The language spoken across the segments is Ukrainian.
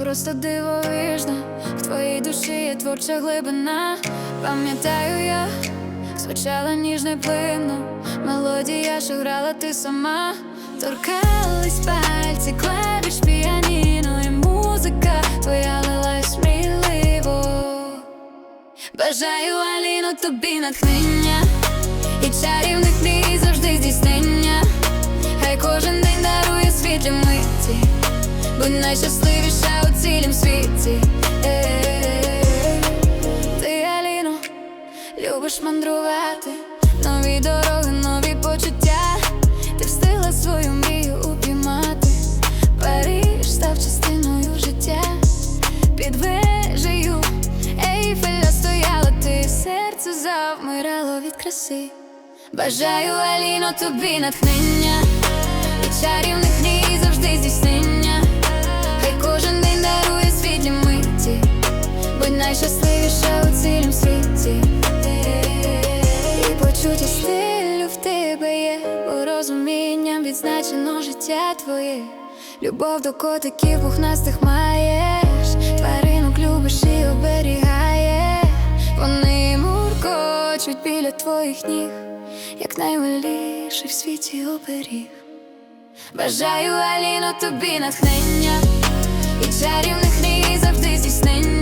просто дивовижна. В твоїй душі є творча глибина. Пам'ятаю я, звучала ніжно й плинно. Мелодія, що грала ти сама. Торкались пальці, клавіш піаніно і музика твоя лилась сміливо. Бажаю Аліно тобі натхнення і чарівних мрій завжди здійснення. Хай кожен день дарує світлі миті, будь найщасливіша любиш мандрувати, нові дороги, нові почуття. Ти встигла свою мрію упіймати. Париж став частиною життя. Під вежею Ейфеля стояла ти, серце завмирало від краси. Бажаю Аліно тобі натхнення і чарівних мрій завжди здійснення. Хай кожен день дарує світлі миті, будь найщасливіша розумінням відзначено життя твоє. Любов до котиків пухнастих маєш, тваринок любиш і оберігаєш. Вони муркочуть біля твоїх ніг, як наймиліший в світі оберіг. Бажаю Аліно тобі натхнення і чарівних мрій завжди здійснення.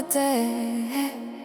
그대.